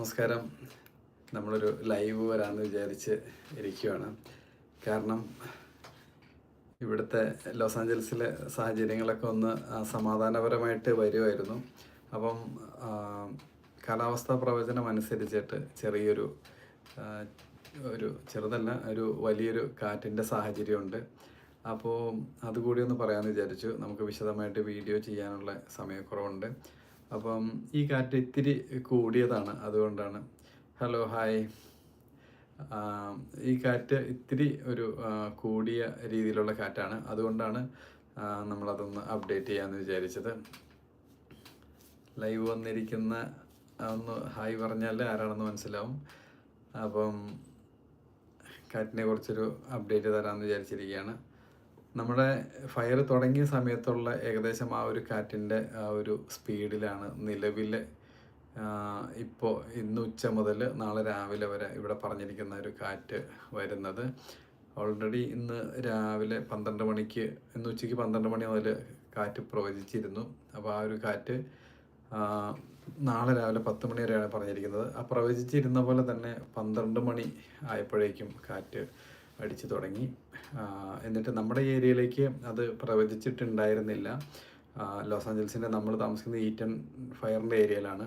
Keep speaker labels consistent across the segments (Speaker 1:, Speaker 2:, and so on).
Speaker 1: നമസ്കാരം. നമ്മളൊരു ലൈവ് വരാമെന്ന് വിചാരിച്ച് ഇരിക്കുകയാണ് കാരണം ഇവിടുത്തെ ലോസ് ആഞ്ചൽസിലെ സാഹചര്യങ്ങളൊക്കെ ഒന്ന് സമാധാനപരമായിട്ട് വരുമായിരുന്നു അപ്പം കാലാവസ്ഥാ പ്രവചനം അനുസരിച്ചിട്ട് ചെറിയൊരു ഒരു ചെറുതല്ല ഒരു വലിയൊരു കാറ്റിന്റെ സാഹചര്യമുണ്ട്. അപ്പോൾ അതുകൂടി ഒന്ന് പറയാമെന്ന് വിചാരിച്ചു. നമുക്ക് വിശദമായിട്ട് വീഡിയോ ചെയ്യാനുള്ള സമയക്കുറവുണ്ട്. അപ്പം ഈ കാറ്റ് ഇത്തിരി കൂടിയതാണ് അതുകൊണ്ടാണ്. ഹലോ ഹായ് ഈ കാറ്റ് ഇത്തിരി ഒരു കൂടിയ രീതിയിലുള്ള കാറ്റാണ്. അതുകൊണ്ടാണ് നമ്മളതൊന്ന് അപ്ഡേറ്റ് ചെയ്യാമെന്ന് വിചാരിച്ചത്. ലൈവ് വന്നിരിക്കുന്ന ഒന്ന് ഹായ് പറഞ്ഞാൽ ആരാണെന്ന് മനസ്സിലാവും. അപ്പം കാറ്റിനെ കുറിച്ചൊരു അപ്ഡേറ്റ് തരാമെന്ന് വിചാരിച്ചിരിക്കുകയാണ്. നമ്മുടെ ഫയർ തുടങ്ങിയ സമയത്തുള്ള ഏകദേശം ആ ഒരു കാറ്റിന്റെ ആ ഒരു സ്പീഡിലാണ് നിലവിലെ ഇപ്പോൾ ഇന്ന് ഉച്ച മുതൽ നാളെ രാവിലെ വരെ ഇവിടെ പറഞ്ഞിരിക്കുന്ന ഒരു കാറ്റ് വരുന്നത്. ഓൾറെഡി ഇന്ന് രാവിലെ പന്ത്രണ്ട് മണിക്ക് ഇന്ന് ഉച്ചയ്ക്ക് പന്ത്രണ്ട് മണി മുതൽ കാറ്റ് പ്രവചിച്ചിരുന്നു. അപ്പോൾ ആ ഒരു കാറ്റ് നാളെ രാവിലെ പത്ത് മണി വരെയാണ് പറഞ്ഞിരിക്കുന്നത്. ആ പ്രവചിച്ചിരുന്ന പോലെ തന്നെ പന്ത്രണ്ട് മണി ആയപ്പോഴേക്കും കാറ്റ് അടിച്ചു തുടങ്ങി. എന്നിട്ട് നമ്മുടെ ഏരിയയിലേക്ക് അത് പ്രവചിച്ചിട്ടുണ്ടായിരുന്നില്ല. ലോസ് ആഞ്ചൽസിന്റെ നമ്മൾ താമസിക്കുന്ന ഈറ്റൻ ഫയറിന്റെ ഏരിയയിലാണ്.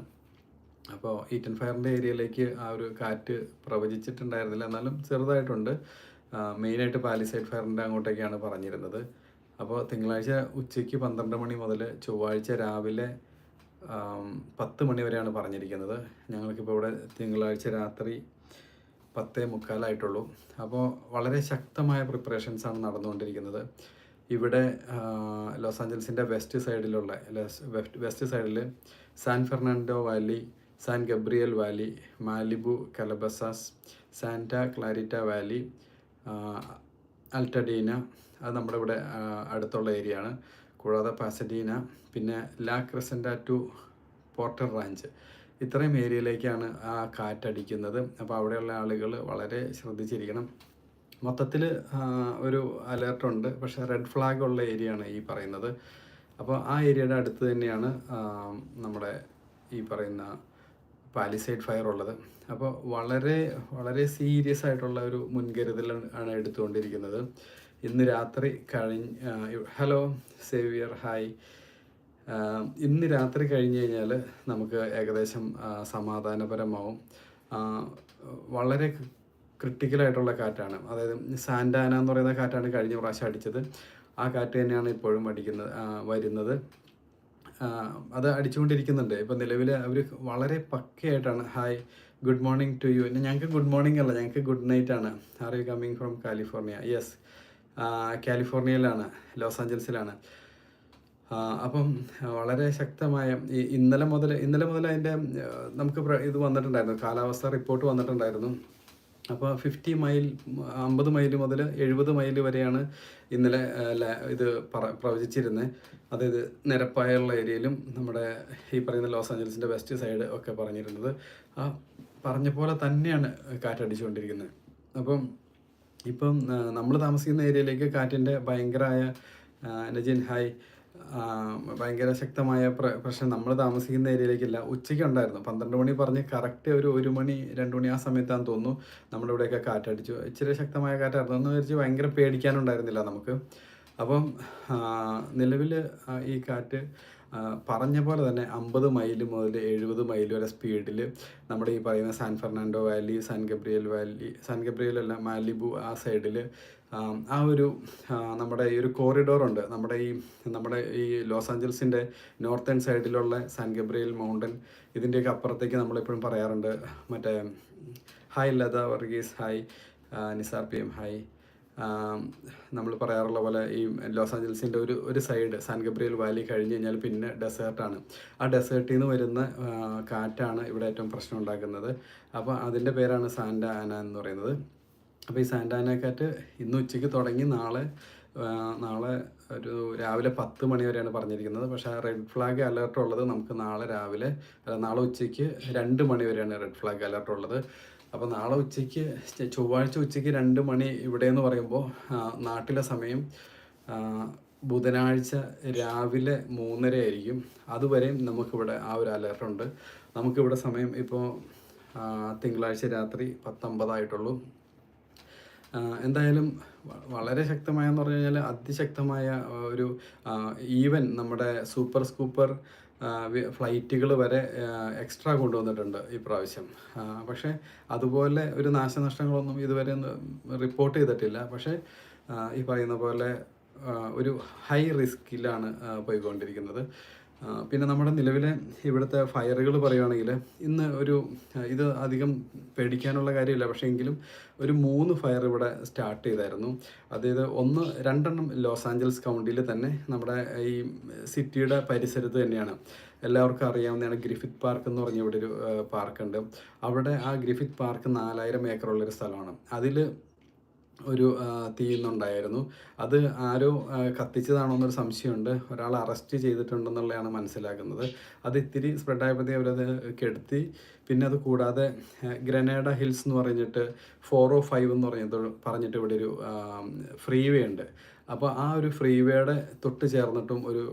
Speaker 1: അപ്പോൾ ഈറ്റൻ ഫയറിന്റെ ഏരിയയിലേക്ക് ആ ഒരു കാറ്റ് പ്രവചിച്ചിട്ടുണ്ടായിരുന്നില്ല. എന്നാലും ചെറുതായിട്ടുണ്ട്. മെയിനായിട്ട് പാലിസൈഡ് ഫയറിന്റെ അങ്ങോട്ടേക്കാണ് പറഞ്ഞിരുന്നത്. അപ്പോൾ തിങ്കളാഴ്ച ഉച്ചയ്ക്ക് പന്ത്രണ്ട് മണി മുതൽ ചൊവ്വാഴ്ച രാവിലെ പത്ത് മണി വരെയാണ് പറഞ്ഞിരിക്കുന്നത്. ഞങ്ങൾക്കിപ്പോൾ ഇവിടെ തിങ്കളാഴ്ച രാത്രി പത്തേ മുക്കാലായിട്ടുള്ളൂ. അപ്പോൾ വളരെ ശക്തമായ പ്രിപ്പറേഷൻസാണ് നടന്നുകൊണ്ടിരിക്കുന്നത്. ഇവിടെ ലോസ് ആഞ്ചൽസിന്റെ വെസ്റ്റ് സൈഡിലുള്ള വെസ്റ്റ് സൈഡിൽ San Fernando Valley San Gabriel Valley Malibu Calabasas Santa Clarita Valley Altadena അത് നമ്മുടെ ഇവിടെ അടുത്തുള്ള ഏരിയ ആണ്. കൂടാതെ പാസഡീന പിന്നെ ലാ ക്രസൻഡ ടു പോർട്ടർ റാഞ്ച്. ഇത്രയും ഏരിയയിലേക്കാണ് ആ കാറ്റടിക്കുന്നത്. അപ്പോൾ അവിടെയുള്ള ആളുകൾ വളരെ ശ്രദ്ധിച്ചിരിക്കണം. മൊത്തത്തിൽ ഒരു അലേർട്ടുണ്ട് പക്ഷേ റെഡ് ഫ്ലാഗ് ഉള്ള ഏരിയ ആണ് ഈ പറയുന്നത്. അപ്പോൾ ആ ഏരിയയുടെ അടുത്ത് തന്നെയാണ് നമ്മുടെ ഈ പറയുന്ന പാലിസൈഡ് ഫയർ ഉള്ളത്. അപ്പോൾ വളരെ വളരെ സീരിയസ് ആയിട്ടുള്ള ഒരു മുൻകരുതൽ ആണ് എടുത്തുകൊണ്ടിരിക്കുന്നത്. ഇന്ന് രാത്രി കഴിഞ്ഞ് ഹലോ സേവിയർ ഹായ്. ഇന്ന് രാത്രി കഴിഞ്ഞ് കഴിഞ്ഞാൽ നമുക്ക് ഏകദേശം സമാധാനപരമാവും. വളരെ ക്രിട്ടിക്കലായിട്ടുള്ള കാറ്റാണ്. അതായത് സാൻഡാന എന്ന് പറയുന്ന കാറ്റാണ് കഴിഞ്ഞ പ്രാവശ്യം അടിച്ചത്. ആ കാറ്റ് തന്നെയാണ് ഇപ്പോഴും അടിക്കുന്നത് വരുന്നത്. അത് അടിച്ചുകൊണ്ടിരിക്കുന്നുണ്ട്. ഇപ്പം നിലവിൽ അവർ വളരെ പക്കയായിട്ടാണ്. Hi good morning to you. ഞങ്ങൾക്ക് ഗുഡ് മോർണിംഗ് അല്ല ഞങ്ങൾക്ക് ഗുഡ് നൈറ്റ് ആണ് are you coming from California yes കാലിഫോർണിയയിലാണ് Los ആഞ്ചൽസിലാണ് അപ്പം വളരെ ശക്തമായ ഈ ഇന്നലെ മുതൽ ഇന്നലെ മുതൽ അതിന്റെ നമുക്ക് ഇത് വന്നിട്ടുണ്ടായിരുന്നു കാലാവസ്ഥ റിപ്പോർട്ട് വന്നിട്ടുണ്ടായിരുന്നു. അപ്പോൾ ഫിഫ്റ്റി മൈൽ അമ്പത് മൈൽ മുതൽ എഴുപത് മൈൽ വരെയാണ് ഇന്നലെ ഇത് പറ പ്രവചിച്ചിരുന്നത്. അതായത് നിരപ്പായുള്ള ഏരിയയിലും നമ്മുടെ ഈ പറയുന്ന ലോസ് ആഞ്ചലസിന്റെ വെസ്റ്റ് സൈഡ് ഒക്കെ പറഞ്ഞിരുന്നത്. ആ പറഞ്ഞ പോലെ തന്നെയാണ് കാറ്റടിച്ചുകൊണ്ടിരിക്കുന്നത്. അപ്പം ഇപ്പം നമ്മൾ താമസിക്കുന്ന ഏരിയയിലേക്ക് കാറ്റിന്റെ ഭയങ്കരമായ നജിൻ ഹായ് ഭയങ്കര ശക്തമായ പ്ര- പ്രശ്നം. നമ്മൾ താമസിക്കുന്ന ഏരിയയിലേക്കില്ല. ഉച്ചയ്ക്ക് ഉണ്ടായിരുന്നു. പന്ത്രണ്ട് മണി പറഞ്ഞ് കറക്റ്റ് ഒരു ഒരു മണി രണ്ട് മണി ആ സമയത്താന്ന് തോന്നുന്നു നമ്മുടെ ഇവിടെയൊക്കെ കാറ്റടിച്ചു. ഇച്ചിരി ശക്തമായ കാറ്റായിരുന്നു. എന്ന് വിചാരിച്ച് ഭയങ്കര പേടിക്കാനുണ്ടായിരുന്നില്ല നമുക്ക്. അപ്പം നിലവിൽ ഈ കാറ്റ് പറഞ്ഞ പോലെ തന്നെ അമ്പത് മൈൽ മുതൽ എഴുപത് മൈൽ വരെ സ്പീഡിൽ നമ്മുടെ ഈ പറയുന്ന San Fernando Valley San Gabriel Valley San Gabriel അല്ല മാലിബു ആ സൈഡിൽ ആ ഒരു നമ്മുടെ ഈ ഒരു കോറിഡോർ ഉണ്ട്. നമ്മുടെ ഈ നമ്മുടെ ഈ ലോസ് ആഞ്ചൽസിന്റെ നോർത്തേൺ സൈഡിലുള്ള സാൻ ഗബ്രിയൽ മൗണ്ടൻ ഇതിന്റെയൊക്കെ അപ്പുറത്തേക്ക് നമ്മളെപ്പോഴും പറയാറുണ്ട്. മറ്റേ hi Latha Varghese hi Nisar P M hi നമ്മൾ പറയാറുള്ള പോലെ ഈ ലോസ് ആഞ്ചൽസിന്റെ ഒരു ഒരു സൈഡ് സാൻ ഗബ്രിയൽ വാലി കഴിഞ്ഞ് കഴിഞ്ഞാൽ പിന്നെ ഡെസേർട്ടാണ് ആ ഡെസേർട്ടിൽ നിന്ന് വരുന്ന കാറ്റാണ് ഇവിടെ ഏറ്റവും പ്രശ്നം ഉണ്ടാക്കുന്നത്. അപ്പോൾ അതിന്റെ പേരാണ് സാൻഡ ആന എന്ന് പറയുന്നത്. അപ്പോൾ ഈ സാന്റാനക്കാറ്റ് ഇന്ന് ഉച്ചയ്ക്ക് തുടങ്ങി നാളെ നാളെ ഒരു രാവിലെ പത്ത് മണി വരെയാണ് പറഞ്ഞിരിക്കുന്നത്. പക്ഷേ ആ റെഡ് ഫ്ലാഗ് അലേർട്ട് ഉള്ളത് നമുക്ക് നാളെ രാവിലെ അല്ല നാളെ ഉച്ചയ്ക്ക് രണ്ട് മണി വരെയാണ് റെഡ് ഫ്ലാഗ് അലേർട്ട് ഉള്ളത്. അപ്പോൾ നാളെ ഉച്ചയ്ക്ക് ചൊവ്വാഴ്ച ഉച്ചയ്ക്ക് രണ്ട് മണി ഇവിടെ എന്ന് പറയുമ്പോൾ നാട്ടിലെ സമയം ബുധനാഴ്ച രാവിലെ മൂന്നര ആയിരിക്കും. അതുവരെയും നമുക്കിവിടെ ആ ഒരു അലേർട്ടുണ്ട് നമുക്കിവിടെ സമയം ഇപ്പോൾ തിങ്കളാഴ്ച രാത്രി പത്തൊമ്പതായിട്ടുള്ളൂ. എന്തായാലും വളരെ ശക്തമായെന്ന് പറഞ്ഞു കഴിഞ്ഞാൽ അതിശക്തമായ ഒരു ഈവൻ നമ്മുടെ സൂപ്പർ സ്കൂപ്പർ ഫ്ലൈറ്റുകൾ വരെ എക്സ്ട്രാ കൊണ്ടുവന്നിട്ടുണ്ട് ഈ പ്രാവശ്യം പക്ഷേ അതുപോലെ ഒരു നാശനഷ്ടങ്ങളൊന്നും ഇതുവരെ റിപ്പോർട്ട് ചെയ്തിട്ടില്ല. പക്ഷേ ഈ പറയുന്ന പോലെ ഒരു ഹൈ റിസ്കിലാണ് പോയിക്കൊണ്ടിരിക്കുന്നത്. പിന്നെ നമ്മുടെ നിലവിലെ ഇവിടുത്തെ ഫയറുകൾ പറയുകയാണെങ്കിൽ ഇന്ന് ഒരു ഇത് അധികം പേടിക്കാനുള്ള കാര്യമില്ല. പക്ഷേ എങ്കിലും ഒരു മൂന്ന് ഫയർ ഇവിടെ സ്റ്റാർട്ട് ചെയ്തായിരുന്നു. അതായത് ഒന്ന് രണ്ടെണ്ണം ലോസ് ആഞ്ചൽസ് കൗണ്ടിയിൽ തന്നെ നമ്മുടെ ഈ സിറ്റിയുടെ പരിസരത്ത് തന്നെയാണ്. എല്ലാവർക്കും അറിയാവുന്നതാണ് ഗ്രിഫിത് പാർക്ക് എന്ന് പറഞ്ഞ ഇവിടെ ഒരു പാർക്കുണ്ട്. അവിടെ ആ ഗ്രിഫിത് പാർക്ക് നാലായിരം ഏക്കറുള്ളൊരു സ്ഥലമാണ്. അതിൽ ഒരു തീയുന്നുണ്ടായിരുന്നു അത് ആരോ കത്തിച്ചതാണോ എന്നൊരു സംശയമുണ്ട്. ഒരാൾ അറസ്റ്റ് ചെയ്തിട്ടുണ്ടെന്നുള്ളതാണ് മനസ്സിലാക്കുന്നത്. അത് ഇത്തിരി സ്പ്രെഡായപ്പോഴത്തേ അവരത് കെടുത്തി. പിന്നെ അത് കൂടാതെ ഗ്രനേഡ ഹിൽസ് എന്ന് പറഞ്ഞിട്ട് ഫോർ ഓ ഫൈവ് എന്ന് പറഞ്ഞത് പറഞ്ഞിട്ട് ഇവിടെ ഒരു ഫ്രീ വേ ഉണ്ട്. അപ്പോൾ ആ ഒരു ഫ്രീവേയുടെ തൊട്ട് ചേർന്നിട്ടും ഒരു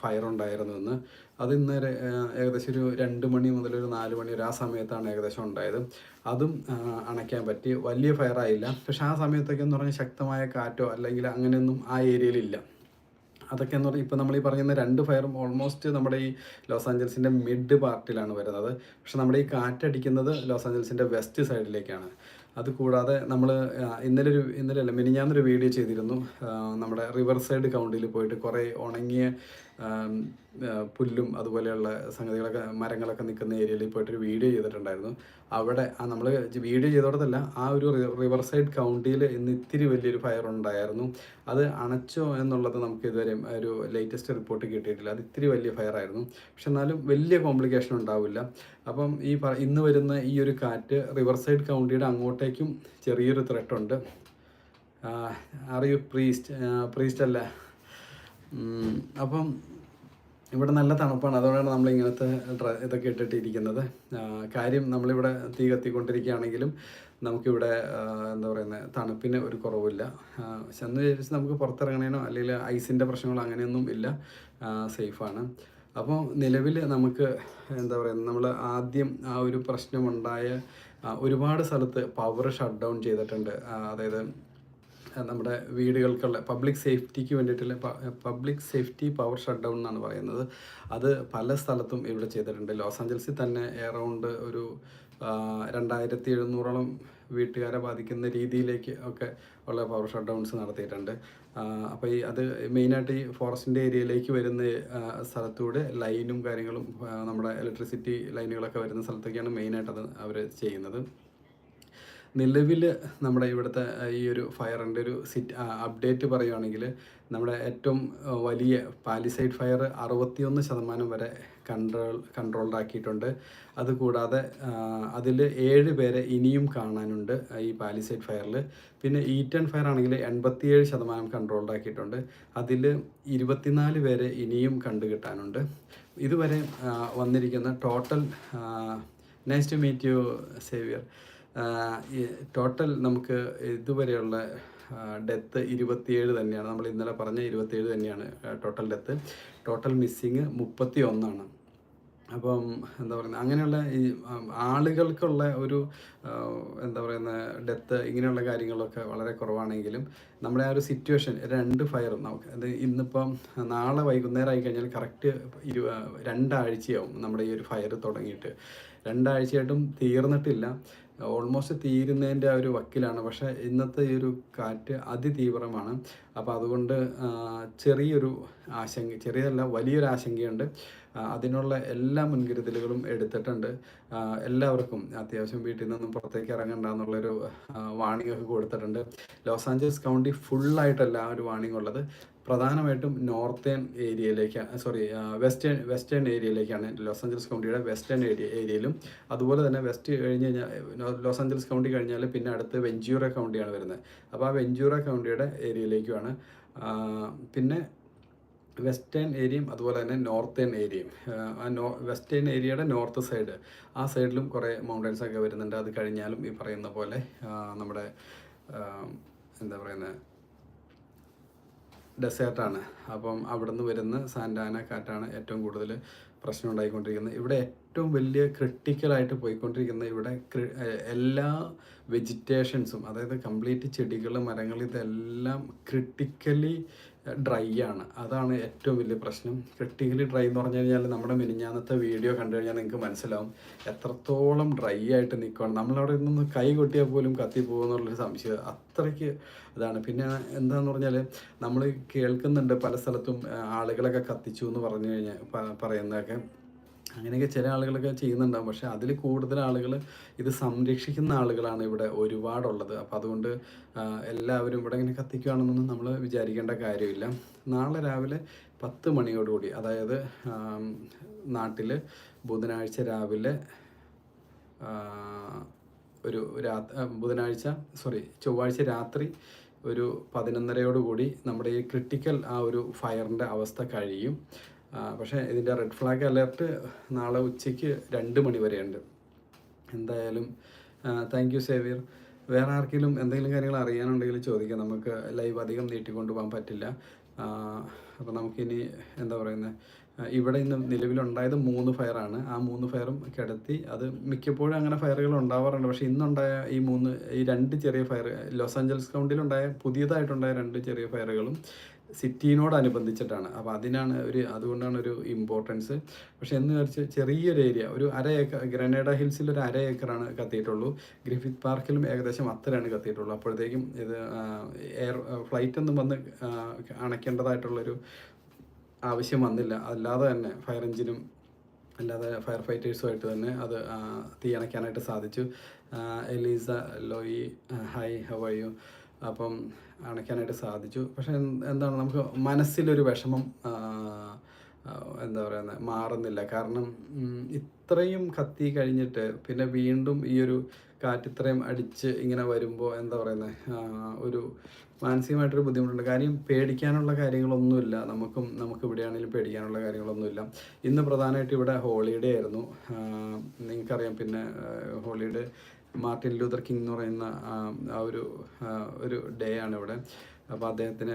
Speaker 1: ഫയർ ഉണ്ടായിരുന്നു എന്ന് അത് ഇന്നേരെ ഏകദേശം ഒരു രണ്ട് മണി മുതൽ ഒരു നാല് മണി വരെ ആ സമയത്താണ് ഏകദേശം ഉണ്ടായത്. അതും അണയ്ക്കാൻ പറ്റി. വലിയ ഫയർ ആയില്ല. പക്ഷെ ആ സമയത്തൊക്കെ എന്ന് പറഞ്ഞാൽ ശക്തമായ കാറ്റോ അല്ലെങ്കിൽ അങ്ങനെയൊന്നും ആ ഏരിയയിലില്ല അതൊക്കെ എന്ന് പറഞ്ഞാൽ ഇപ്പോൾ നമ്മൾ ഈ പറയുന്ന രണ്ട് ഫയറും ഓൾമോസ്റ്റ് നമ്മുടെ ഈ ലോസ് ആഞ്ചൽസിന്റെ മിഡ് പാർട്ടിലാണ് വരുന്നത്. പക്ഷെ നമ്മുടെ ഈ കാറ്റടിക്കുന്നത് ലോസ് ആഞ്ചൽസിന്റെ വെസ്റ്റ് സൈഡിലേക്കാണ് അത് കൂടാതെ നമ്മൾ ഇന്നലെ ഒരു ഇന്നലെ അല്ല മിനിഞ്ഞാന്നൊരു വീഡിയോ ചെയ്തിരുന്നു. നമ്മുടെ റിവർ സൈഡ് കൗണ്ടിൽ പോയിട്ട് കുറേ ഉണങ്ങിയ പുല്ലും അതുപോലെയുള്ള സംഗതികളൊക്കെ മരങ്ങളൊക്കെ നിൽക്കുന്ന ഏരിയയിൽ പോയിട്ടൊരു വീഡിയോ ചെയ്തിട്ടുണ്ടായിരുന്നു. അവിടെ ആ നമ്മൾ വീഡിയോ ചെയ്തോടത്തല്ല ആ ഒരു റിവർ സൈഡ് കൗണ്ടിയിൽ ഇന്ന് ഇത്തിരി വലിയൊരു ഫയർ ഉണ്ടായിരുന്നു. അത് അണച്ചോ എന്നുള്ളത് നമുക്ക് ഇതുവരെ ഒരു ലേറ്റസ്റ്റ് റിപ്പോർട്ട് കിട്ടിയിട്ടില്ല. അത് ഇത്തിരി വലിയ ഫയർ ആയിരുന്നു. പക്ഷെ എന്നാലും വലിയ കോംപ്ലിക്കേഷൻ ഉണ്ടാവില്ല. അപ്പം ഈ ഇന്ന് വരുന്ന ഈ ഒരു കാറ്റ് റിവർ സൈഡ് കൗണ്ടിയുടെ അങ്ങോട്ടേക്കും ചെറിയൊരു ത്രെട്ട് ഉണ്ട്. അറിയൂ പ്രീസ്റ്റ് പ്രീസ്റ്റ് അല്ല. അപ്പം ഇവിടെ നല്ല തണുപ്പാണ്. അതുകൊണ്ടാണ് നമ്മൾ ഇങ്ങനത്തെ ഇതൊക്കെ ഇട്ടിട്ടിരിക്കുന്നത്. കാര്യം നമ്മളിവിടെ തീ കത്തിക്കൊണ്ടിരിക്കുകയാണെങ്കിലും നമുക്കിവിടെ എന്താ പറയുന്നത് തണുപ്പിന് ഒരു കുറവില്ല ചെന്ന് വിചാരിച്ച് നമുക്ക് പുറത്തിറങ്ങണേനോ അല്ലെങ്കിൽ ഐസിന്റെ പ്രശ്നങ്ങളോ അങ്ങനെയൊന്നും ഇല്ല. സേഫാണ്. അപ്പോൾ നിലവിൽ നമുക്ക് എന്താ പറയുക നമ്മൾ ആദ്യം ആ ഒരു പ്രശ്നമുണ്ടായ ഒരുപാട് സ്ഥലത്ത് പവർ ഷട്ട് ഡൗൺ ചെയ്തിട്ടുണ്ട്. അതായത് നമ്മുടെ വീടുകൾക്കുള്ള പബ്ലിക് സേഫ്റ്റിക്ക് വേണ്ടിയിട്ടുള്ള public safety power shut down എന്നാണ് പറയുന്നത്. അത് പല സ്ഥലത്തും ഇവിടെ ചെയ്തിട്ടുണ്ട്. ലോസ് ആഞ്ചൽസിൽ തന്നെ എറൗണ്ട് ഒരു രണ്ടായിരത്തി എഴുന്നൂറോളം വീട്ടുകാരെ ബാധിക്കുന്ന രീതിയിലേക്ക് ഒക്കെ ഉള്ള പവർ ഷട്ട് ഡൗൺസ് നടത്തിയിട്ടുണ്ട് അപ്പോൾ ഈ അത് മെയിനായിട്ട് ഈ ഫോറസ്റ്റിന്റെ ഏരിയയിലേക്ക് വരുന്ന സ്ഥലത്തൂടെ ലൈനും കാര്യങ്ങളും നമ്മുടെ ഇലക്ട്രിസിറ്റി ലൈനുകളൊക്കെ വരുന്ന സ്ഥലത്തൊക്കെയാണ് മെയിനായിട്ട് അത് അവർ ചെയ്യുന്നത്. നിലവിൽ നമ്മുടെ ഇവിടുത്തെ ഈ ഒരു ഫയറിന്റെ ഒരു സിറ്റ് അപ്ഡേറ്റ് പറയുകയാണെങ്കിൽ നമ്മുടെ ഏറ്റവും വലിയ പാലിസൈഡ് ഫയർ അറുപത്തിയൊന്ന് ശതമാനം വരെ കൺട്രോൾ കൺട്രോൾഡ് ആക്കിയിട്ടുണ്ട്. അതുകൂടാതെ അതിൽ ഏഴ് പേരെ ഇനിയും കാണാനുണ്ട് ഈ പാലിസൈഡ് ഫയറിൽ പിന്നെ ഈറ്റൺ ഫയർ ആണെങ്കിൽ എൺപത്തിയേഴ് ശതമാനം കൺട്രോൾഡ് ആക്കിയിട്ടുണ്ട്. അതിൽ ഇരുപത്തിനാല് പേരെ ഇനിയും കണ്ടുകിട്ടാനുണ്ട്. ഇതുവരെ വന്നിരിക്കുന്ന total nice to meet you Xavier. Total നമുക്ക് ഇതുവരെയുള്ള ഡെത്ത് ഇരുപത്തിയേഴ് തന്നെയാണ്. നമ്മൾ ഇന്നലെ പറഞ്ഞ ഇരുപത്തിയേഴ് തന്നെയാണ് ടോട്ടൽ ഡെത്ത് ടോട്ടൽ മിസ്സിങ് മുപ്പത്തി ഒന്നാണ് അപ്പം എന്താ പറയുന്നത് അങ്ങനെയുള്ള ഈ ആളുകൾക്കുള്ള ഒരു എന്താ പറയുന്ന ഡെത്ത് ഇങ്ങനെയുള്ള കാര്യങ്ങളൊക്കെ വളരെ കുറവാണെങ്കിലും നമ്മുടെ ആ ഒരു സിറ്റുവേഷൻ രണ്ട് ഫയറും നമുക്ക്. അത് ഇന്നിപ്പം നാളെ വൈകുന്നേരം ആയി കഴിഞ്ഞാൽ കറക്റ്റ് ഇരു രണ്ടാഴ്ചയാവും നമ്മുടെ ഈ ഒരു ഫയർ തുടങ്ങിയിട്ട്. രണ്ടാഴ്ചയായിട്ടും തീർന്നിട്ടില്ല. ഓൾമോസ്റ്റ് തീരുന്നതിന്റെ ആ ഒരു വക്കിലാണ്. പക്ഷേ ഇന്നത്തെ ഈ ഒരു കാറ്റ് അതിതീവ്രമാണ്. അപ്പോൾ അതുകൊണ്ട് ചെറിയൊരു ആശങ്ക ചെറിയതല്ല വലിയൊരു ആശങ്കയുണ്ട്. അതിനുള്ള എല്ലാ മുൻകരുതലുകളും എടുത്തിട്ടുണ്ട്. എല്ലാവർക്കും അത്യാവശ്യം വീട്ടിൽ നിന്നും പുറത്തേക്ക് ഇറങ്ങണ്ട എന്നുള്ളൊരു വാണിംഗ് ഒക്കെ കൊടുത്തിട്ടുണ്ട്. ലോസ് ആഞ്ചൽസ് കൗണ്ടി ഫുള്ളായിട്ടല്ല ആ ഒരു വാണിംഗ് ഉള്ളത്. പ്രധാനമായിട്ടും നോർത്തേൺ ഏരിയയിലേക്ക് സോറി വെസ്റ്റേൺ വെസ്റ്റേൺ ഏരിയയിലേക്കാണ് ലോസ് ആഞ്ചൽസ് കൗണ്ടിയുടെ വെസ്റ്റേൺ ഏരിയ ഏരിയയിലും. അതുപോലെ തന്നെ വെസ്റ്റ് കഴിഞ്ഞ് കഴിഞ്ഞാൽ ലോസ് ആഞ്ചൽസ് കൗണ്ടി കഴിഞ്ഞാൽ പിന്നെ അടുത്ത് വെഞ്ചൂറ കൗണ്ടിയാണ് വരുന്നത്. അപ്പോൾ ആ വെഞ്ചൂറ കൗണ്ടിയുടെ ഏരിയയിലേക്കുമാണ്. പിന്നെ വെസ്റ്റേൺ ഏരിയയും അതുപോലെ തന്നെ നോർത്തേൺ ഏരിയയും. ആ നോ വെസ്റ്റേൺ ഏരിയയുടെ നോർത്ത് സൈഡ് ആ സൈഡിലും കുറേ മൗണ്ടൻസ് ഒക്കെ വരുന്നുണ്ട്. അത് കഴിഞ്ഞാലും ഈ പറയുന്ന പോലെ നമ്മുടെ എന്താ പറയുന്നത് ഡെസേർട്ടാണ്. അപ്പം അവിടെ നിന്ന് വരുന്ന സാൻഡാന കാറ്റാണ് ഏറ്റവും കൂടുതൽ പ്രശ്നം ഉണ്ടായിക്കൊണ്ടിരിക്കുന്നത്. ഇവിടെ ഏറ്റവും വലിയ ക്രിട്ടിക്കലായിട്ട് പോയിക്കൊണ്ടിരിക്കുന്ന ഇവിടെ എല്ലാ വെജിറ്റേഷൻസും അതായത് കംപ്ലീറ്റ് ചെടികൾ മരങ്ങൾ ഇതെല്ലാം ക്രിട്ടിക്കലി ഡ്രൈ ആണ്. അതാണ് ഏറ്റവും വലിയ പ്രശ്നം. ക്രിട്ടിക്കലി ഡ്രൈ എന്ന് പറഞ്ഞു കഴിഞ്ഞാൽ നമ്മുടെ മിനിഞ്ഞാന്നത്തെ വീഡിയോ കണ്ടു കഴിഞ്ഞാൽ നിങ്ങൾക്ക് മനസ്സിലാവും എത്രത്തോളം ഡ്രൈ ആയിട്ട് നിൽക്കുകയാണ് നമ്മളവിടെ നിന്ന് കൈ കൊട്ടിയാൽ പോലും കത്തി പോകുമെന്നുള്ളൊരു സംശയം അത്രയ്ക്ക് ഇതാണ്. പിന്നെ എന്താണെന്ന് പറഞ്ഞാൽ നമ്മൾ കേൾക്കുന്നുണ്ട് പല സ്ഥലത്തും ആളുകളൊക്കെ കത്തിച്ചു എന്ന് പറഞ്ഞു കഴിഞ്ഞാൽ പറയുന്നതൊക്കെ. അങ്ങനെയൊക്കെ ചില ആളുകളൊക്കെ ചെയ്യുന്നുണ്ടാവും. പക്ഷെ അതിൽ കൂടുതൽ ആളുകൾ ഇത് സംരക്ഷിക്കുന്ന ആളുകളാണ് ഇവിടെ ഒരുപാടുള്ളത്. അപ്പോൾ അതുകൊണ്ട് എല്ലാവരും ഇവിടെ ഇങ്ങനെ കത്തിക്കുകയാണെന്നൊന്നും നമ്മൾ വിചാരിക്കേണ്ട കാര്യമില്ല. നാളെ രാവിലെ പത്ത് മണിയോടുകൂടി അതായത് നാട്ടിൽ ബുധനാഴ്ച രാവിലെ ഒരു രാ ബുധനാഴ്ച സോറി ചൊവ്വാഴ്ച രാത്രി ഒരു പതിനൊന്നരയോടുകൂടി നമ്മുടെ ഈ ക്രിട്ടിക്കൽ ആ ഒരു ഫയറിന്റെ അവസ്ഥ കഴിയും. പക്ഷേ ഇതിന്റെ റെഡ് ഫ്ലാഗ് അലേർട്ട് നാളെ ഉച്ചയ്ക്ക് രണ്ട് മണി വരെയുണ്ട്. എന്തായാലും താങ്ക് യു സേവിയർ. വേറെ ആർക്കെങ്കിലും എന്തെങ്കിലും കാര്യങ്ങൾ അറിയാനുണ്ടെങ്കിൽ ചോദിക്കാം. നമുക്ക് ലൈവ് അധികം നീട്ടിക്കൊണ്ടു പോകാൻ പറ്റില്ല. അപ്പോൾ നമുക്കിനി എന്താ പറയുന്നത് ഇവിടെ ഇന്ന് നിലവിലുണ്ടായത് മൂന്ന് ഫയറാണ് ആ മൂന്ന് ഫയറും കിടത്തി അത് മിക്കപ്പോഴും അങ്ങനെ ഫയറുകൾ ഉണ്ടാവാറുണ്ട്. പക്ഷേ ഇന്നുണ്ടായ ഈ മൂന്ന് ഈ രണ്ട് ചെറിയ ഫയർ ലോസ് ആഞ്ചൽസ് കൗണ്ടിലുണ്ടായ പുതിയതായിട്ടുണ്ടായ രണ്ട് ചെറിയ ഫയറുകളും സിറ്റിനോടനുബന്ധിച്ചിട്ടാണ്. അപ്പോൾ അതിനാണ് ഒരു അതുകൊണ്ടാണ് ഒരു ഇമ്പോർട്ടൻസ് പക്ഷേ എന്ന് വെച്ച് ചെറിയൊരു ഏരിയ ഒരു അര ഏക്കർ ഗ്രനേഡ ഹിൽസിൽ ഒരു അര ഏക്കറാണ് കത്തിയിട്ടുള്ളൂ. ഗ്രിഫിത് പാർക്കിലും ഏകദേശം അത്രയാണ് കത്തിയിട്ടുള്ളൂ. അപ്പോഴത്തേക്കും ഇത് എയർ ഫ്ലൈറ്റ് ഒന്നും വന്ന് അണയ്ക്കേണ്ടതായിട്ടുള്ളൊരു ആവശ്യം വന്നില്ല. അല്ലാതെ തന്നെ ഫയർ എഞ്ചിനും അല്ലാതെ ഫയർ ഫൈറ്റേഴ്സുമായിട്ട് തന്നെ അത് തീ അണയ്ക്കാനായിട്ട് സാധിച്ചു. എലീസ ലോയി ഹായ് ഹവയ്യു അപ്പം അണയ്ക്കാനായിട്ട് സാധിച്ചു. പക്ഷേ എന്താണ് നമുക്ക് മനസ്സിലൊരു വിഷമം എന്താ പറയുന്നത് മാറുന്നില്ല. കാരണം ഇത്രയും കത്തി കഴിഞ്ഞിട്ട് പിന്നെ വീണ്ടും ഈ ഒരു കാറ്റ് ഇത്രയും അടിച്ച് ഇങ്ങനെ വരുമ്പോൾ എന്താ പറയുന്നത് ഒരു മാനസികമായിട്ടൊരു ബുദ്ധിമുട്ടുണ്ട്. കാര്യം പേടിക്കാനുള്ള കാര്യങ്ങളൊന്നുമില്ല. നമുക്കും നമുക്ക് ഇവിടെയാണെങ്കിലും പേടിക്കാനുള്ള കാര്യങ്ങളൊന്നുമില്ല. ഇന്ന് പ്രധാനമായിട്ട് ഇവിടെ ഹോളിഡേ ആയിരുന്നു. നിങ്ങൾക്കറിയാം പിന്നെ ഹോളിഡേ മാർട്ടിൻ ലൂതർ കിങ് എന്ന് പറയുന്ന ആ ഒരു ഒരു ഡേ ആണ് ഇവിടെ. അപ്പോൾ അദ്ദേഹത്തിന്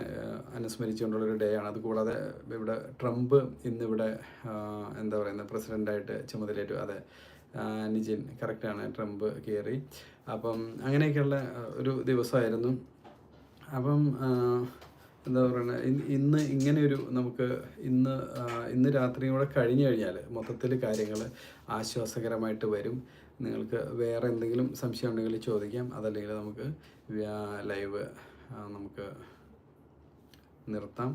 Speaker 1: അനുസ്മരിച്ചുകൊണ്ടുള്ളൊരു ഡേ ആണ്. അതുകൂടാതെ ഇവിടെ ട്രംപ് ഇന്നിവിടെ എന്താ പറയുന്നത് പ്രസിഡന്റായിട്ട് ചുമതലയേറ്റു. അതെ നിജിൻ കറക്റ്റാണ് ട്രംപ് കയറി. അപ്പം അങ്ങനെയൊക്കെയുള്ള ഒരു ദിവസമായിരുന്നു. അപ്പം എന്താ പറയുക ഇന്ന് ഇങ്ങനെ ഒരു നമുക്ക് ഇന്ന് ഇന്ന് രാത്രിയും കൂടെ കഴിഞ്ഞു കഴിഞ്ഞാൽ മൊത്തത്തിൽ കാര്യങ്ങൾ ആശ്വാസകരമായിട്ട് വരും. നിങ്ങൾക്ക് വേറെ എന്തെങ്കിലും സംശയം ഉണ്ടെങ്കിൽ ചോദിക്കാം. അതല്ലെങ്കിൽ നമുക്ക് ലൈവ് നമുക്ക് നിർത്താം.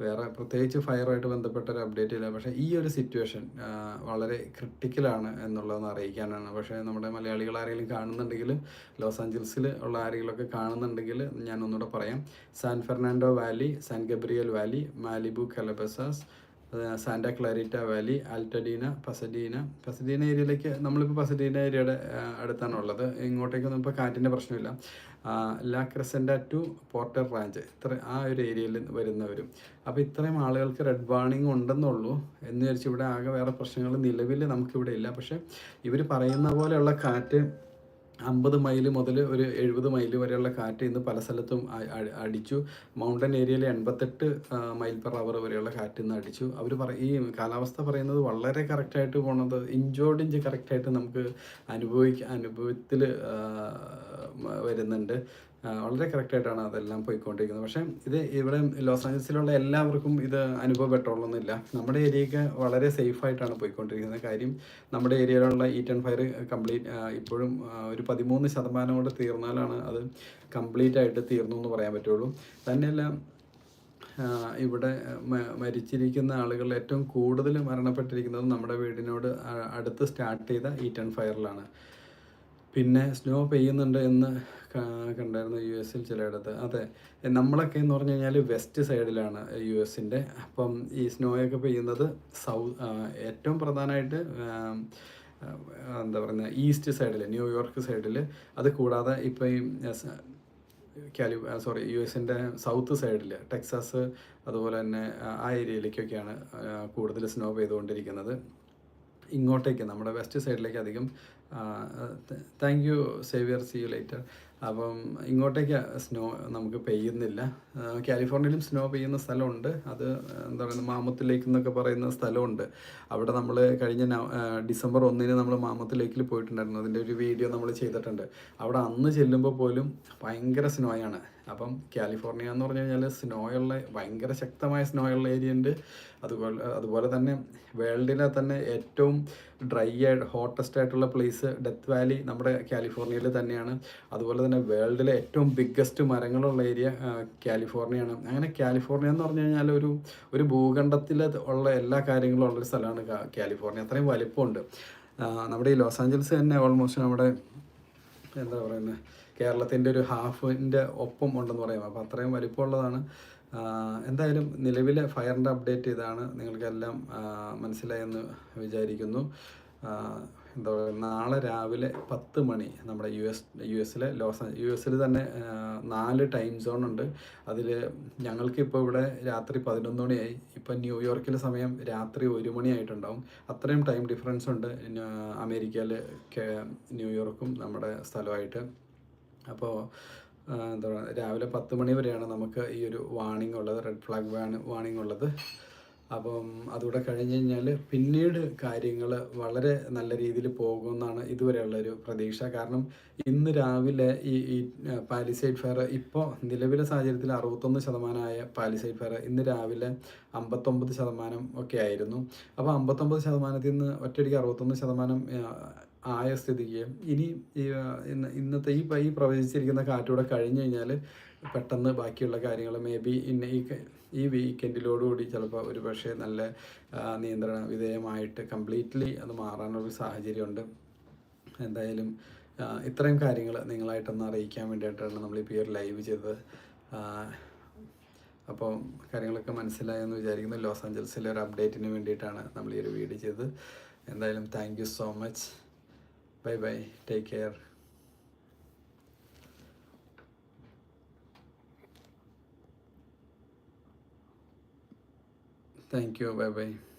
Speaker 1: വേറെ പ്രത്യേകിച്ച് ഫയറുമായിട്ട് ബന്ധപ്പെട്ട ഒരു അപ്ഡേറ്റ് ഇല്ല. പക്ഷേ ഈ ഒരു സിറ്റുവേഷൻ വളരെ ക്രിട്ടിക്കലാണ് എന്നുള്ളതെന്ന് അറിയിക്കാനാണ്. പക്ഷേ നമ്മുടെ മലയാളികൾ ആരെങ്കിലും കാണുന്നുണ്ടെങ്കിൽ ലോസ് ആഞ്ചൽസിൽ ഉള്ള ആരെങ്കിലുമൊക്കെ കാണുന്നുണ്ടെങ്കിൽ ഞാൻ ഒന്നുകൂടെ പറയാം. San Fernando Valley San Gabriel Valley Malibu Calabasas Santa Clarita Valley Altadena Pasadena Pasadena ഏരിയയിലേക്ക് നമ്മളിപ്പോൾ പസഡീന ഏരിയയുടെ അടുത്താണ് അടുത്താണുള്ളത് ഇങ്ങോട്ടേക്കൊന്നും ഇപ്പോൾ കാറ്റിന്റെ പ്രശ്നമില്ല. ലാ ക്രസൻഡ ടു പോർട്ടർ റാഞ്ച് ഇത്ര ആ ഒരു ഏരിയയിൽ വരുന്നവരും. അപ്പോൾ ഇത്രയും ആളുകൾക്ക് റെഡ് വാർണിംഗ് ഉണ്ടെന്നുള്ളൂ. എന്ന് വിചാരിച്ച് ഇവിടെ ആകെ വേറെ പ്രശ്നങ്ങൾ നിലവിൽ നമുക്കിവിടെ ഇല്ല. പക്ഷേ ഇവർ പറയുന്ന പോലെയുള്ള കാറ്റ് അമ്പത് മൈൽ മുതൽ ഒരു എഴുപത് മൈൽ വരെയുള്ള കാറ്റ് ഇന്ന് പല സ്ഥലത്തും അടിച്ചു. മൗണ്ടൻ ഏരിയയിൽ എൺപത്തെട്ട് മൈൽ പെർ അവർ വരെയുള്ള കാറ്റ് ഇന്ന് അടിച്ചു. അവർ പറ ഈ കാലാവസ്ഥ പറയുന്നത് വളരെ കറക്റ്റായിട്ട് പോണത് ഇഞ്ചോട് ഇഞ്ച് കറക്റ്റായിട്ട് നമുക്ക് അനുഭവിക്ക അനുഭവത്തിൽ വരുന്നുണ്ട്. വളരെ കറക്റ്റായിട്ടാണ് അതെല്ലാം പോയിക്കൊണ്ടിരിക്കുന്നത്. പക്ഷേ ഇത് ഇവിടെ ലോസ് ആഞ്ചൽസിലുള്ള എല്ലാവർക്കും ഇത് അനുഭവപ്പെട്ടോളൊന്നുമില്ല നമ്മുടെ ഏരിയയ്ക്ക് വളരെ സേഫായിട്ടാണ് പോയിക്കൊണ്ടിരിക്കുന്നത്. കാര്യം നമ്മുടെ ഏരിയയിലുള്ള ഈ ആൻഡ് ഫയർ കംപ്ലീറ്റ് ഇപ്പോഴും ഒരു പതിമൂന്ന് ശതമാനം കൊണ്ട് തീർന്നാലാണ് അത് കംപ്ലീറ്റ് ആയിട്ട് തീർന്നു എന്ന് പറയാൻ പറ്റുള്ളൂ. തന്നെയല്ല ഇവിടെ മരിച്ചിരിക്കുന്ന ആളുകൾ ഏറ്റവും കൂടുതൽ മരണപ്പെട്ടിരിക്കുന്നത് നമ്മുടെ വീടിനോട് അടുത്ത് സ്റ്റാർട്ട് ചെയ്ത ഈ ആൻഡ് ഫയറിലാണ് പിന്നെ സ്നോ പെയ്യുന്നുണ്ട് എന്ന് കണ്ടായിരുന്നു യു എസിൽ ചിലയിടത്ത്. അതെ നമ്മളൊക്കെ എന്ന് പറഞ്ഞു കഴിഞ്ഞാൽ വെസ്റ്റ് സൈഡിലാണ് യു എസിന്റെ അപ്പം ഈ സ്നോയൊക്കെ പെയ്യുന്നത് സൗ ഏറ്റവും പ്രധാനമായിട്ട് എന്താ പറയുന്നത് ഈസ്റ്റ് സൈഡിൽ ന്യൂയോർക്ക് സൈഡിൽ അത് കൂടാതെ ഇപ്പോൾ ഈ കാലി സോറി യു എസിന്റെ സൗത്ത് സൈഡിൽ ടെക്സാസ് അതുപോലെ തന്നെ ആ ഏരിയയിലേക്കൊക്കെയാണ് കൂടുതൽ സ്നോ പെയ്തുകൊണ്ടിരിക്കുന്നത്. ഇങ്ങോട്ടേക്ക് നമ്മുടെ വെസ്റ്റ് സൈഡിലേക്ക് അധികം thank you Xavier see you later അപ്പം ഇങ്ങോട്ടേക്ക് സ്നോ നമുക്ക് പെയ്യുന്നില്ല. കാലിഫോർണിയയിലും സ്നോ പെയ്യുന്ന സ്ഥലമുണ്ട്. അത് എന്താ പറയുക മാമത്ത് ലേക്ക് എന്നൊക്കെ പറയുന്ന സ്ഥലമുണ്ട്. അവിടെ നമ്മൾ കഴിഞ്ഞ ഡിസംബർ ഒന്നിന് നമ്മൾ മാമത്ത് ലേക്കിൽ പോയിട്ടുണ്ടായിരുന്നു. അതിന്റെ ഒരു വീഡിയോ നമ്മൾ ചെയ്തിട്ടുണ്ട്. അവിടെ അന്ന് ചെല്ലുമ്പോൾ പോലും ഭയങ്കര സ്നോയാണ് അപ്പം കാലിഫോർണിയ എന്ന് പറഞ്ഞു കഴിഞ്ഞാൽ സ്നോയുള്ള ഭയങ്കര ശക്തമായ സ്നോയുള്ള ഏരിയ ഉണ്ട്. അതുപോലെ അതുപോലെ തന്നെ വേൾഡിലെ തന്നെ ഏറ്റവും ഡ്രൈ ആയിട്ട് ഹോട്ടസ്റ്റ് ആയിട്ടുള്ള പ്ലേസ് ഡെത്ത് വാലി നമ്മുടെ കാലിഫോർണിയയിൽ തന്നെയാണ്. അതുപോലെ തന്നെ വേൾഡിലെ ഏറ്റവും ബിഗ്ഗസ്റ്റ് മരങ്ങളുള്ള ഏരിയ കാലിഫോർണിയയാണ്. അങ്ങനെ കാലിഫോർണിയ എന്ന് പറഞ്ഞു കഴിഞ്ഞാൽ ഒരു ഒരു ഭൂഖണ്ഡത്തിൽ ഉള്ള എല്ലാ കാര്യങ്ങളും ഉള്ളൊരു സ്ഥലമാണ് കാലിഫോർണിയ. അത്രയും വലിപ്പമുണ്ട്. നമ്മുടെ ഈ ലോസ് ആഞ്ചൽസ് തന്നെ ഓൾമോസ്റ്റ് നമ്മുടെ എന്താ പറയുന്നത് കേരളത്തിന്റെ ഒരു ഹാഫിന്റെ ഒപ്പം ഉണ്ടെന്ന് പറയാം. അപ്പോൾ അത്രയും വലിപ്പമുള്ളതാണ്. എന്തായാലും നിലവിലെ ഫയറിന്റെ അപ്ഡേറ്റ് ഇതാണ് നിങ്ങൾക്കെല്ലാം മനസ്സിലായെന്ന് വിചാരിക്കുന്നു. എന്താ പറയുക നാളെ രാവിലെ പത്ത് മണി നമ്മുടെ യു എസ് യു എസിലെ ലോസ് യു എസിൽ തന്നെ നാല് ടൈം സോൺ ഉണ്ട്. അതിൽ ഞങ്ങൾക്കിപ്പോൾ ഇവിടെ രാത്രി പതിനൊന്ന് മണിയായി. ഇപ്പം ന്യൂയോർക്കിലെ സമയം രാത്രി ഒരു മണിയായിട്ടുണ്ടാവും. അത്രയും ടൈം ഡിഫറൻസ് ഉണ്ട് അമേരിക്കയിൽ ന്യൂയോർക്കും നമ്മുടെ സ്ഥലമായിട്ട്. അപ്പോൾ എന്താ പറയുക രാവിലെ പത്ത് മണി വരെയാണ് നമുക്ക് ഈ ഒരു വാണിംഗ് ഉള്ളത് റെഡ് ഫ്ലാഗ് വാണ് വാണിംഗ് ഉള്ളത്. അപ്പം അതുകൂടെ കഴിഞ്ഞ് കഴിഞ്ഞാൽ പിന്നീട് കാര്യങ്ങൾ വളരെ നല്ല രീതിയിൽ പോകുമെന്നാണ് ഇതുവരെയുള്ളൊരു പ്രതീക്ഷ. കാരണം ഇന്ന് രാവിലെ ഈ ഈ പാലിസൈഡ് ഫെയർ ഇപ്പോൾ നിലവിലെ സാഹചര്യത്തിൽ അറുപത്തൊന്ന് ശതമാനമായ പാലിസൈഡ് ഫെയർ ഇന്ന് രാവിലെ അമ്പത്തൊമ്പത് ശതമാനം ഒക്കെ ആയിരുന്നു. അപ്പോൾ അമ്പത്തൊമ്പത് ശതമാനത്തിൽ നിന്ന് ഒറ്റയടിക്ക് അറുപത്തൊന്ന് ശതമാനം ആയ സ്ഥിതിക്ക് ഇനി ഇന്നത്തെ ഈ ഈ പ്രവചിച്ചിരിക്കുന്ന കാറ്റൂടെ കഴിഞ്ഞു കഴിഞ്ഞാൽ പെട്ടെന്ന് ബാക്കിയുള്ള കാര്യങ്ങൾ മേ ബി ഇന്ന ഈ ഈ വീക്കെൻഡിലോടുകൂടി ചിലപ്പോൾ ഒരു പക്ഷേ നല്ല നിയന്ത്രണ വിധേയമായിട്ട് കംപ്ലീറ്റ്ലി അത് മാറാനൊരു സാഹചര്യമുണ്ട്. എന്തായാലും ഇത്രയും കാര്യങ്ങൾ നിങ്ങളായിട്ടൊന്ന് അറിയിക്കാൻ വേണ്ടിയിട്ടാണ് നമ്മളിപ്പോൾ ഈ ഒരു ലൈവ് ചെയ്തത്. അപ്പോൾ കാര്യങ്ങളൊക്കെ മനസ്സിലായെന്ന് വിചാരിക്കുന്നു. ലോസ് ആഞ്ചൽസിലെ ഒരു അപ്ഡേറ്റിന് വേണ്ടിയിട്ടാണ് നമ്മൾ ഈ ഒരു വീഡിയോ ചെയ്തത്. എന്തായാലും thank you so much Bye bye. Take care. Thank you. Bye bye.